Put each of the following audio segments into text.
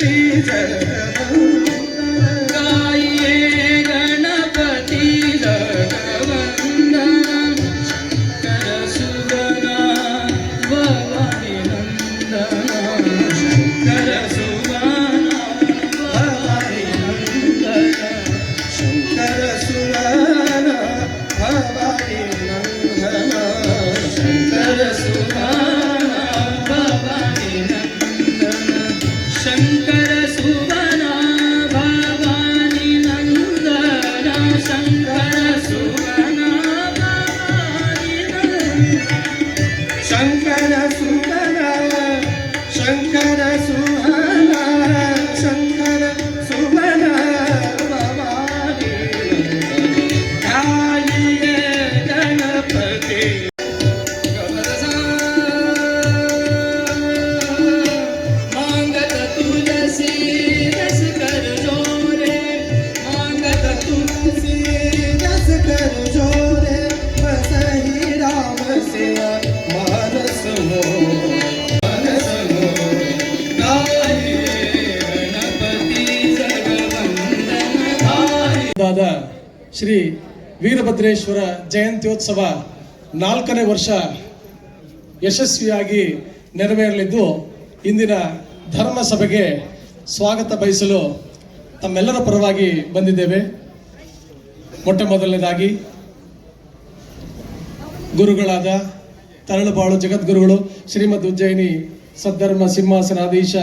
Khadija गाये ಾದ ಶ್ರೀ ವೀರಭದ್ರೇಶ್ವರ ಜಯಂತ್ಯೋತ್ಸವ ನಾಲ್ಕನೇ ವರ್ಷ ಯಶಸ್ವಿಯಾಗಿ ನೆರವೇರಲಿದ್ದು, ಇಂದಿನ ಧರ್ಮ ಸಭೆಗೆ ಸ್ವಾಗತ ಬಯಸಲು ತಮ್ಮೆಲ್ಲರ ಪರವಾಗಿ ಬಂದಿದ್ದೇವೆ. ಮೊಟ್ಟ ಮೊದಲನೇದಾಗಿ, ಗುರುಗಳಾದ ತರಳುಬಾಳು ಜಗದ್ಗುರುಗಳು, ಶ್ರೀಮದ್ ಉಜ್ಜಯಿನಿ ಸದ್ಧರ್ಮ ಸಿಂಹಾಸನಾಧೀಶ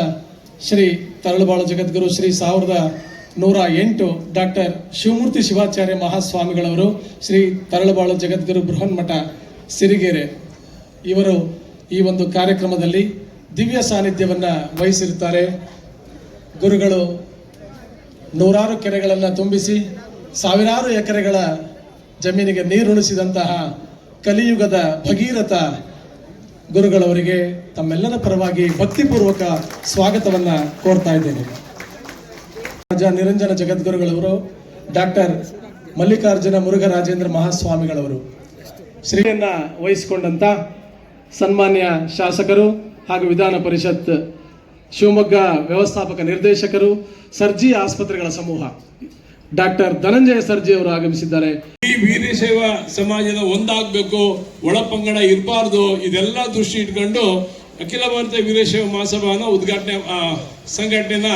ಶ್ರೀ ತರಳುಬಾಳು ಜಗದ್ಗುರು ಶ್ರೀ ಸಾವಿರದ ನೂರ ಎಂಟು ಡಾಕ್ಟರ್ ಶಿವಮೂರ್ತಿ ಶಿವಾಚಾರ್ಯ ಮಹಾಸ್ವಾಮಿಗಳವರು ಶ್ರೀ ತರಳಬಾಳು ಜಗದ್ಗುರು ಬೃಹನ್ಮಠ ಸಿರಿಗೆರೆ. ಇವರು ಈ ಒಂದು ಕಾರ್ಯಕ್ರಮದಲ್ಲಿ ದಿವ್ಯ ಸಾನ್ನಿಧ್ಯವನ್ನು ವಹಿಸಿರುತ್ತಾರೆ. ಗುರುಗಳು ನೂರಾರು ಕೆರೆಗಳನ್ನು ತುಂಬಿಸಿ, ಸಾವಿರಾರು ಎಕರೆಗಳ ಜಮೀನಿಗೆ ನೀರುಣಿಸಿದಂತಹ ಕಲಿಯುಗದ ಭಗೀರಥ ಗುರುಗಳವರಿಗೆ ತಮ್ಮೆಲ್ಲರ ಪರವಾಗಿ ಭಕ್ತಿಪೂರ್ವಕ ಸ್ವಾಗತವನ್ನು ಕೋರ್ತಾ ಇದ್ದೇನೆ. ನಿರಂಜನ ಜಗದ್ಗುರುಗಳವರು, ಡಾಕ್ಟರ್ ಮಲ್ಲಿಕಾರ್ಜುನ ಮುರುಘರಾಜೇಂದ್ರ ಮಹಾಸ್ವಾಮಿಗಳವರು. ಶ್ರೀಯನ್ನ ವಹಿಸಿಕೊಂಡಂತ ಸನ್ಮಾನ್ಯ ಶಾಸಕರು ಹಾಗೂ ವಿಧಾನ ಪರಿಷತ್ ಶಿವಮೊಗ್ಗ ವ್ಯವಸ್ಥಾಪಕ ನಿರ್ದೇಶಕರು, ಸರ್ಜಿ ಆಸ್ಪತ್ರೆಗಳ ಸಮೂಹ. ಡಾಕ್ಟರ್ ಧನಂಜಯ ಸರ್ಜಿ ಅವರು ಆಗಮಿಸಿದ್ದಾರೆ. ಈ ವೀರಶೈವ ಸಮಾಜದ ಒಂದಾಗಬೇಕು, ಒಳಪಂಗಡ ಇರಬಾರ್ದು, ಇದೆಲ್ಲ ದೃಷ್ಟಿ ಇಟ್ಕೊಂಡು ಅಖಿಲ ಭಾರತ ವೀರಶೈವ ಮಹಾಸಭಾನ ಉದ್ಘಾಟನೆ ಸಂಘಟನೆನ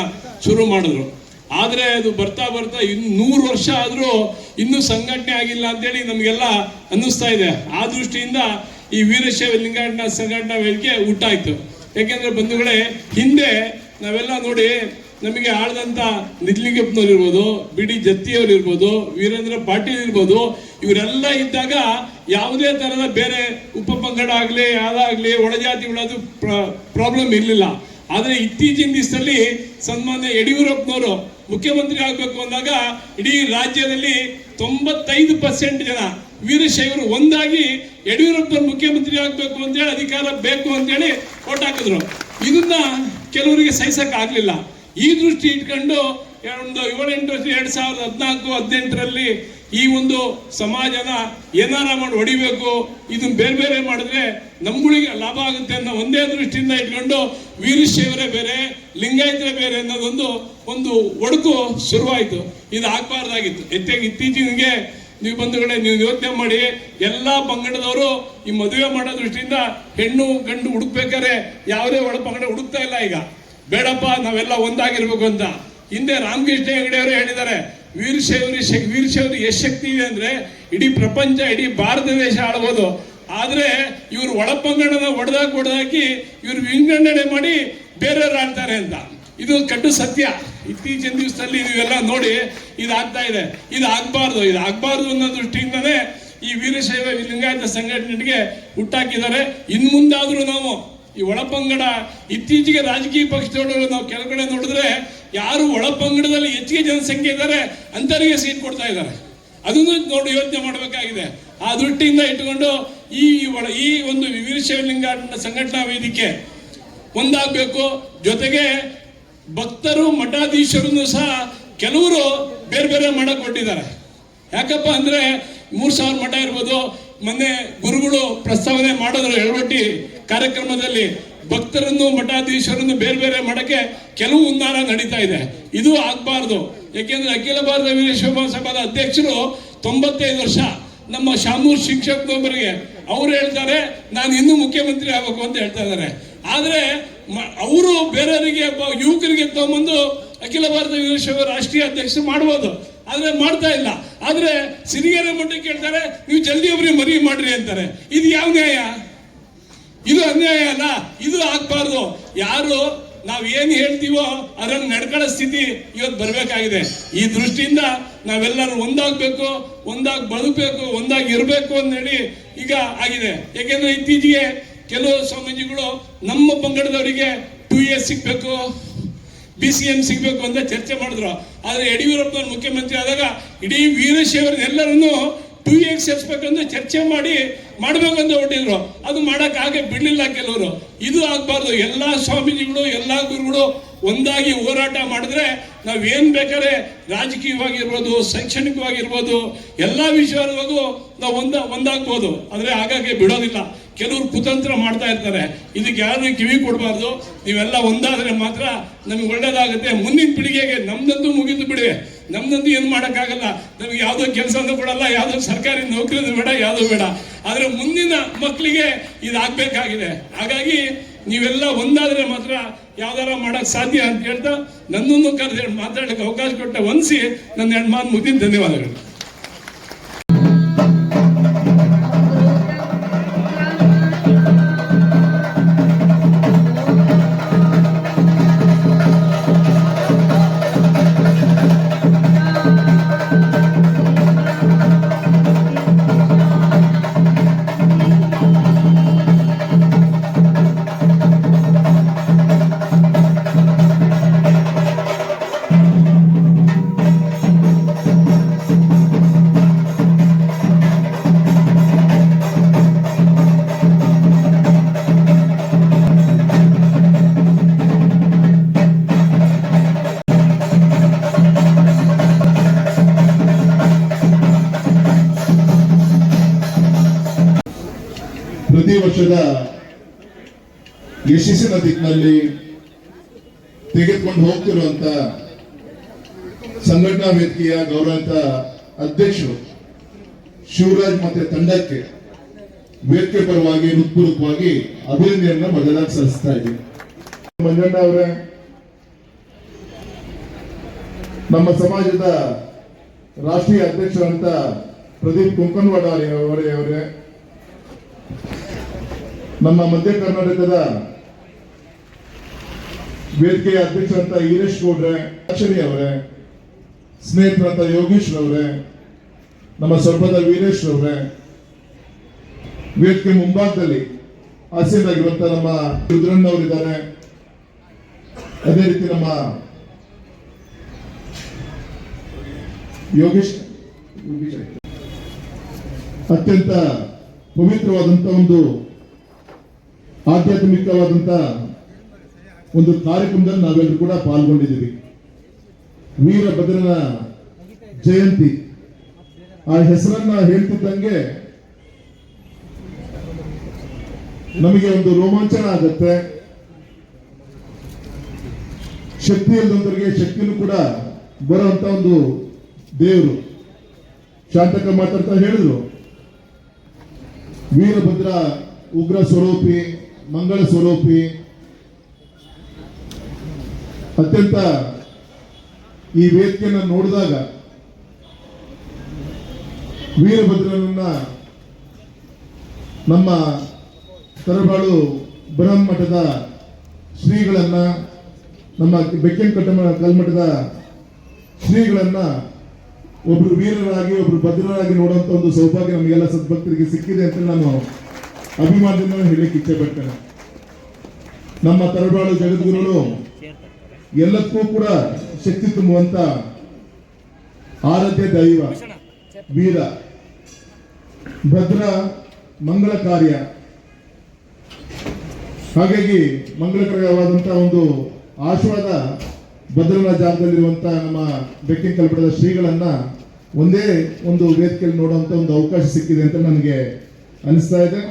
ಶುರು ಮಾಡಿದ್ರು. ಆದರೆ ಅದು ಬರ್ತಾ ಬರ್ತಾ ಇನ್ನು ನೂರು ವರ್ಷ ಆದರೂ ಇನ್ನೂ ಸಂಘಟನೆ ಆಗಿಲ್ಲ ಅಂತೇಳಿ ನಮಗೆಲ್ಲ ಅನ್ನಿಸ್ತಾ ಇದೆ. ಆ ದೃಷ್ಟಿಯಿಂದ ಈ ವೀರಶೈವ ಲಿಂಗಾಯತ ಸಂಘಟನಾ ವೇದಿಕೆ ಹುಟ್ಟಾಯ್ತು ಯಾಕೆಂದ್ರೆ ಬಂಧುಗಳೇ, ಹಿಂದೆ ನಾವೆಲ್ಲ ನೋಡಿ ನಮಗೆ ಆಳ್ದಂತ ನಿಜ್ಲಿಂಗಪ್ಪನವ್ರು ಇರ್ಬೋದು ಬಿ ಡಿ ಜತ್ತಿಯವ್ರು ಇರ್ಬೋದು ವೀರೇಂದ್ರ ಪಾಟೀಲ್ ಇರ್ಬೋದು, ಇವರೆಲ್ಲ ಇದ್ದಾಗ ಯಾವುದೇ ಥರದ ಬೇರೆ ಉಪ ಪಂಗಡ ಆಗಲಿ ಯಾವ್ದಾಗ್ಲಿ ಒಳಜಾತಿಗಳದು ಪ್ರಾಬ್ಲಮ್ ಇರಲಿಲ್ಲ. ಆದರೆ ಇತ್ತೀಚಿನ ದಿವಸದಲ್ಲಿ ಸನ್ಮಾನ್ಯ ಯಡಿಯೂರಪ್ಪನವರು ಮುಖ್ಯಮಂತ್ರಿ ಆಗಬೇಕು ಅಂದಾಗ ಇಡೀ ರಾಜ್ಯದಲ್ಲಿ ತೊಂಬತ್ತೈದು ಪರ್ಸೆಂಟ್ ಜನ ವೀರಶೈವರು ಒಂದಾಗಿ ಯಡಿಯೂರಪ್ಪ ಮುಖ್ಯಮಂತ್ರಿ ಆಗಬೇಕು ಅಂತೇಳಿ ಅಧಿಕಾರ ಬೇಕು ಅಂತೇಳಿ ಓಟ್ ಹಾಕಿದ್ರು. ಇದನ್ನ ಕೆಲವರಿಗೆ ಸಹಿಸಕ್ ಆಗ್ಲಿಲ್ಲ ಈ ದೃಷ್ಟಿ ಇಟ್ಕೊಂಡು ಒಂದು ಏಳೆಂಟು ವರ್ಷ ಎರಡ್ ಸಾವಿರದ ಹದಿನಾಲ್ಕು, ಹದಿನೆಂಟರಲ್ಲಿ ಈ ಒಂದು ಸಮಾಜನ ಏನಾರ ಮಾಡಿ ಹೊಡಿಬೇಕು ಇದನ್ನ ಬೇರೆ ಬೇರೆ ಮಾಡಿದ್ರೆ ನಮ್ಗಳಿಗೆ ಲಾಭ ಆಗುತ್ತೆ ಅನ್ನೋ ಒಂದೇ ದೃಷ್ಟಿಯಿಂದ ಇಟ್ಕೊಂಡು ವೀರಶೈವರೇ ಬೇರೆ, ಲಿಂಗಾಯತರೇ ಬೇರೆ ಅನ್ನೋದೊಂದು ಒಂದು ಒಡಕು ಶುರುವಾಯಿತು. ಇದು ಆಗ್ಬಾರ್ದಾಗಿತ್ತು. ಹೆಚ್ಚಾಗಿ ಇತ್ತೀಚಿಗೆ ನೀವು ಬಂಧುಗಳೇ, ನೀವು ಯೋಚನೆ ಮಾಡಿ, ಎಲ್ಲ ಪಂಗಡದವರು ಈ ಮದುವೆ ಮಾಡೋ ದೃಷ್ಟಿಯಿಂದ ಹೆಣ್ಣು, ಗಂಡು ಹುಡುಕ್ಬೇಕಾದ್ರೆ ಯಾವುದೇ ಒಳ ಪಂಗಡ ಹುಡುಕ್ತಾ ಇಲ್ಲ ಈಗ. ಬೇಡಪ್ಪ, ನಾವೆಲ್ಲ ಒಂದಾಗಿರ್ಬೇಕು ಅಂತ. ಹಿಂದೆ ರಾಮಕೃಷ್ಣ ಹೆಗಡೆ ಅವರು ಹೇಳಿದ್ದಾರೆ ವೀರಶೈವರಿ ವೀರಶೈವರಿ ಎಷ್ಟು ಶಕ್ತಿ ಇದೆ ಅಂದ್ರೆ ಇಡೀ ಪ್ರಪಂಚ, ಇಡೀ ಭಾರತ ದೇಶ ಆಳ್ಬೋದು. ಆದ್ರೆ ಇವರು ಒಳಪಂಗಡನ ಒಡೆದಾಕಿ ಒಡೆದಾಕಿ ಇವರು ವಿಂಗಡಣೆ ಮಾಡಿ ಬೇರೆಯವ್ರು ಆಡ್ತಾರೆ ಅಂತ. ಇದು ಕಟ್ಟು ಸತ್ಯ. ಇತ್ತೀಚಿನ ದಿವಸದಲ್ಲಿ ನೀವೆಲ್ಲ ನೋಡಿ ಇದಾಗ್ತಾ ಇದೆ. ಇದು ಇದಾಗಬಾರ್ದು ಇದು ಆಗಬಾರ್ದು ಅನ್ನೋ ದೃಷ್ಟಿಯಿಂದನೇ ಈ ವೀರಶೈವ ಲಿಂಗಾಯತ ಸಂಘಟನೆಗೆ ಹುಟ್ಟಾಕಿದ್ದಾರೆ. ಇನ್ನು ಮುಂದಾದರೂ ನಾವು ಈ ಒಳಪಂಗಡ, ಇತ್ತೀಚೆಗೆ ರಾಜಕೀಯ ಪಕ್ಷದವರು ನಾವು ಕೆಳಗಡೆ ನೋಡಿದ್ರೆ ಯಾರು ಒಳಪಂಗಡದಲ್ಲಿ ಹೆಚ್ಚಿಗೆ ಜನಸಂಖ್ಯೆ ಇದ್ದಾರೆ, ಅಂತವರಿಗೆ ಸೀಟ್ ಕೊಡ್ತಾ ಇದ್ದಾರೆ. ಅದನ್ನು ನೋಡಿ ಯೋಚನೆ ಮಾಡಬೇಕಾಗಿದೆ. ಆ ದೃಷ್ಟಿಯಿಂದ ಇಟ್ಟುಕೊಂಡು ಈ ಈ ಒಂದು ವೀರಶೈವ ಶಿವಲಿಂಗ ಸಂಘಟನಾ ವೇದಿಕೆ ಒಂದಾಗಬೇಕು. ಜೊತೆಗೆ ಭಕ್ತರು, ಮಠಾಧೀಶರನ್ನು ಸಹ ಕೆಲವರು ಬೇರೆ ಬೇರೆ ಮಠ ಕೊಟ್ಟಿದ್ದಾರೆ ಯಾಕಪ್ಪ ಅಂದ್ರೆ ಮೂರ್ ಸಾವಿರ ಮಠ ಇರ್ಬೋದು. ಮೊನ್ನೆ ಗುರುಗಳು ಪ್ರಸ್ತಾವನೆ ಮಾಡಿದ್ರು, ಎಳವಟ್ಟಿ ಕಾರ್ಯಕ್ರಮದಲ್ಲಿ ಭಕ್ತರನ್ನು, ಮಠಾಧೀಶರನ್ನು ಬೇರೆ ಬೇರೆ ಮಾಡಕ್ಕೆ ಕೆಲವು ಉನ್ನಾರ ನಡೀತಾ ಇದೆ. ಇದು ಆಗ್ಬಾರ್ದು. ಯಾಕೆಂದ್ರೆ ಅಖಿಲ ಭಾರತ ವೀರಶೈವ ಸಭಾದ ಅಧ್ಯಕ್ಷರು ತೊಂಬತ್ತೈದು ವರ್ಷ ನಮ್ಮ ಶಾಮೂರ್ ಶಿಕ್ಷಕರೊಬ್ಬರಿಗೆ ಅವ್ರು ಹೇಳ್ತಾರೆ, ನಾನು ಇನ್ನೂ ಮುಖ್ಯಮಂತ್ರಿ ಆಗಬೇಕು ಅಂತ ಹೇಳ್ತಾ ಇದ್ದಾರೆ. ಆದರೆ ಅವರು ಬೇರೆಯವರಿಗೆ ಯುವಕರಿಗೆ ತಗೊಂಬಂದು ಅಖಿಲ ಭಾರತ ವೀರಶೈವ ರಾಷ್ಟ್ರೀಯ ಅಧ್ಯಕ್ಷರು ಮಾಡ್ಬೋದು. ಆದರೆ ಮಾಡ್ತಾ ಇಲ್ಲ. ಆದರೆ ಸಿರಿಗೆರೆ ಮಠಕ್ಕೆ ಹೇಳ್ತಾರೆ, ನೀವು ಜಲ್ದಿ ಒಬ್ಬರಿಗೆ ಮರಿ ಮಾಡ್ರಿ ಅಂತಾರೆ. ಇದು ಯಾವ ನ್ಯಾಯ? ಇದು ಅನ್ಯಾಯ ಅಲ್ಲ, ಇದು ಆಗ್ಬಾರ್ದು. ಯಾರು ನಾವ್ ಏನ್ ಹೇಳ್ತೀವೋ ಅದನ್ನ ನಡ್ಕೊಳ್ಳೋ ಸ್ಥಿತಿ ಇವತ್ತು ಬರ್ಬೇಕಾಗಿದೆ. ಈ ದೃಷ್ಟಿಯಿಂದ ನಾವೆಲ್ಲರೂ ಒಂದಾಗಬೇಕು, ಒಂದಾಗಿ ಬದುಕಬೇಕು, ಒಂದಾಗಿ ಇರಬೇಕು ಅಂತ ಹೇಳಿ ಈಗ ಆಗಿದೆ. ಯಾಕೆಂದ್ರೆ ಇತ್ತೀಚೆಗೆ ಕೆಲವು ಸ್ವಾಮೀಜಿಗಳು ನಮ್ಮ ಪಂಗಡದವರಿಗೆ ಟು ಇಯರ್ಸ್ ಸಿಗ್ಬೇಕು ಬಿ ಸಿ ಎಂ ಸಿಗ್ಬೇಕು ಅಂತ ಚರ್ಚೆ ಮಾಡಿದ್ರು. ಆದ್ರೆ ಯಡಿಯೂರಪ್ಪನವ್ರು ಮುಖ್ಯಮಂತ್ರಿ ಆದಾಗ ಇಡೀ ವೀರಶೈವರನ್ನೆಲ್ಲರನ್ನು ಟೂ ಇಯರ್ಸ್ ಸೇರಿಸ್ಬೇಕಂದ್ರೆ ಚರ್ಚೆ ಮಾಡಿ ಮಾಡ್ಬೇಕಂತ ಹೊಟ್ಟಿದ್ರು ಅದು ಮಾಡಕ್ ಹಾಗೆ ಬಿಡ್ಲಿಲ್ಲ ಕೆಲವರು. ಇದು ಆಗ್ಬಾರ್ದು. ಎಲ್ಲಾ ಸ್ವಾಮೀಜಿಗಳು, ಎಲ್ಲಾ ಗುರುಗಳು ಒಂದಾಗಿ ಹೋರಾಟ ಮಾಡಿದ್ರೆ ನಾವ್ ಏನ್ ಬೇಕಾದ್ರೆ ರಾಜಕೀಯವಾಗಿರ್ಬೋದು, ಶೈಕ್ಷಣಿಕವಾಗಿರ್ಬೋದು, ಎಲ್ಲಾ ವಿಷಯವಾಗೂ ನಾವು ಒಂದ, ಒಂದಾಗ್ಬೋದು. ಆದ್ರೆ ಹಾಗಾಗಿ ಬಿಡೋದಿಲ್ಲ. ಕೆಲವರು ಕುತಂತ್ರ ಮಾಡ್ತಾ ಇರ್ತಾರೆ. ಇದಕ್ಕೆ ಯಾರು ಕಿವಿ ಕೊಡಬಾರ್ದು. ನೀವೆಲ್ಲ ಒಂದಾದ್ರೆ ಮಾತ್ರ ನಮ್ಗೆ ಒಳ್ಳೇದಾಗುತ್ತೆ. ಮುಂದಿನ ಪೀಳಿಗೆಗೆ ನಮ್ದಂತೂ ಮುಗಿದು ಬಿಡಿ. ನಮ್ದಂತೂ ಏನು ಮಾಡೋಕ್ಕಾಗಲ್ಲ. ನಮ್ಗೆ ಯಾವುದೋ ಕೆಲಸನೂ ಕೊಡಲ್ಲ ಯಾವುದೋ ಸರ್ಕಾರಿ ನೌಕರಿನೂ ಬೇಡ, ಯಾವುದೂ ಬೇಡ. ಆದರೆ ಮುಂದಿನ ಮಕ್ಕಳಿಗೆ ಇದಾಗಬೇಕಾಗಿದೆ. ಹಾಗಾಗಿ ನೀವೆಲ್ಲ ಒಂದಾದರೆ ಮಾತ್ರ ಯಾವ್ದಾರ ಮಾಡೋಕ್ಕೆ ಸಾಧ್ಯ ಅಂತ ಹೇಳ್ತಾ ನನ್ನನ್ನು ಕರೆದು ಮಾತಾಡೋಕ್ಕೆ ಅವಕಾಶ ಕೊಟ್ಟ ವಂದಿಸಿ ನನ್ನ ಮಾತು ಮುಗಿದ ಧನ್ಯವಾದಗಳು. ಪ್ರತಿ ವರ್ಷದ ಯಶಸ್ಸಿನ ದಿಕ್ಕಿನಲ್ಲಿ ತೆಗೆದುಕೊಂಡು ಹೋಗ್ತಿರುವಂತ ಸಂಘಟನಾ ವೇದಿಕೆಯ ಗೌರವಂತ ಅಧ್ಯಕ್ಷರು ಶಿವರಾಜ್ ಮತ್ತೆ ತಂಡಕ್ಕೆ ವೇದಿಕೆ ಪರವಾಗಿ ಹೃತ್ಪೂರ್ವಕವಾಗಿ ಅಭಿನಂದನೆಯನ್ನ ಮೊದಲಾಗಿ ಸಲ್ಲಿಸ್ತಾ ಇದ್ದೀನಿ. ಮಂಜಣ್ಣ ಅವರೇ, ನಮ್ಮ ಸಮಾಜದ ರಾಷ್ಟ್ರೀಯ ಅಧ್ಯಕ್ಷರಂತ ಪ್ರದೀಪ್ ಕುಂಕನ್ವಾಡ ಅವರೇ ಅವರೇ ನಮ್ಮ ಮಧ್ಯ ಕರ್ನಾಟಕದ ವೇದಿಕೆಯ ಅಧ್ಯಕ್ಷರಂತ ಈರೇಶ್ ಗೌಡ್ರೆ ಅಕ್ಷರಿ ಅವರೇ ಸ್ನೇಹಿತರಂತ ಯೋಗೀಶ್ ಅವರೇ, ನಮ್ಮ ಸ್ವರ್ಪದ ವೀರೇಶ್ ಅವರೇ, ವೇದಿಕೆ ಮುಂಭಾಗದಲ್ಲಿ ಆಸೀನರಾಗಿರುವಂತ ನಮ್ಮ ರುದ್ರಣ್ಣ ಅವರಿದ್ದಾರೆ ಅದೇ ರೀತಿ ನಮ್ಮ ಯೋಗೇಶ್, ಯೋಗೀಶ್ ಅತ್ಯಂತ ಪವಿತ್ರವಾದಂತ ಒಂದು ಆಧ್ಯಾತ್ಮಿಕವಾದಂತ ಒಂದು ಕಾರ್ಯಕ್ರಮದಲ್ಲಿ ನಾವೆಲ್ಲರೂ ಕೂಡ ಪಾಲ್ಗೊಂಡಿದ್ದೀವಿ. ವೀರಭದ್ರನ ಜಯಂತಿ. ಆ ಹೆಸರನ್ನ ಹೇಳ್ತಿದ್ದಂಗೆ ನಮಗೆ ಒಂದು ರೋಮಾಂಚನ ಆಗತ್ತೆ. ಶಕ್ತಿ ಇಲ್ಲದವರಿಗೆ ಶಕ್ತಿನೂ ಕೂಡ ಬರುವಂತ ಒಂದು ದೇವರು. ಶಾಂತಕ ಮಾತಾಡ್ತಾ ಹೇಳಿದ್ರು. ವೀರಭದ್ರ ಉಗ್ರ ಸ್ವರೂಪಿ ಮಂಗಳ ಸ್ವರೂಪಿ. ಅತ್ಯಂತ ಈ ವೇದಿಕೆಯನ್ನು ನೋಡಿದಾಗ ವೀರಭದ್ರನನ್ನ ನಮ್ಮ ತರಬಾಳು ಬ್ರಹ್ಮಠದ ಶ್ರೀಗಳನ್ನ, ನಮ್ಮ ಬೆಕ್ಕಿನ ಕಟ್ಟಮ ಕಲ್ಮಠದ ಶ್ರೀಗಳನ್ನ ಒಬ್ರು ವೀರರಾಗಿ, ಒಬ್ರು ಭದ್ರರಾಗಿ ನೋಡುವಂತ ಒಂದು ಸೌಭಾಗ್ಯ ನಮಗೆಲ್ಲ ಸದ್ಭಕ್ತರಿಗೆ ಸಿಕ್ಕಿದೆ ಅಂತ ನಾನು ಅಭಿಮಾನದಿಂದ ಹೇಳಲಿಕ್ಕೆ ಇಚ್ಛೆ ಪಡ್ತೇನೆ ನಮ್ಮ ತರಬಾಳು ಜಗದ್ಗುರುಗಳು ಎಲ್ಲಕ್ಕೂ ಕೂಡ ಶಕ್ತಿ ತುಂಬುವಂತ ಆರಾಧ್ಯ ದೈವ ವೀರ ಭದ್ರ ಮಂಗಳ ಕಾರ್ಯ. ಹಾಗಾಗಿ ಮಂಗಳಕರವಾದಂತಹ ಒಂದು ಆಶೀರ್ವಾದ ಭದ್ರನ ಜಾಗದಲ್ಲಿರುವಂತ ನಮ್ಮ ಬೆಕ್ಕಿನ ಕಲ್ಪಡದ ಶ್ರೀಗಳನ್ನ ಒಂದೇ ಒಂದು ವೇದಿಕೆಯಲ್ಲಿ ನೋಡುವಂತ ಒಂದು ಅವಕಾಶ ಸಿಕ್ಕಿದೆ ಅಂತ ನನಗೆ ಅನಿಸ್ತಾ ಇದೆ.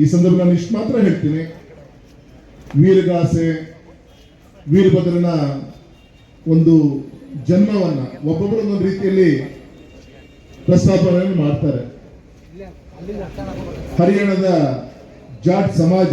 ಈ ಸಂದರ್ಭದಲ್ಲಿ ಇಷ್ಟು ಮಾತ್ರ ಹೇಳ್ತೀನಿ. ವೀರಗಾಸೆ ವೀರಭದ್ರನ ಒಂದು ಜನ್ಮವನ್ನ ಒಬ್ಬೊಬ್ಬರು ಒಂದೊಂದು ರೀತಿಯಲ್ಲಿ ಪ್ರಸ್ತಾಪನೆಯನ್ನು ಮಾಡ್ತಾರೆ. ಹರಿಯಾಣದ ಜಾಟ್ ಸಮಾಜ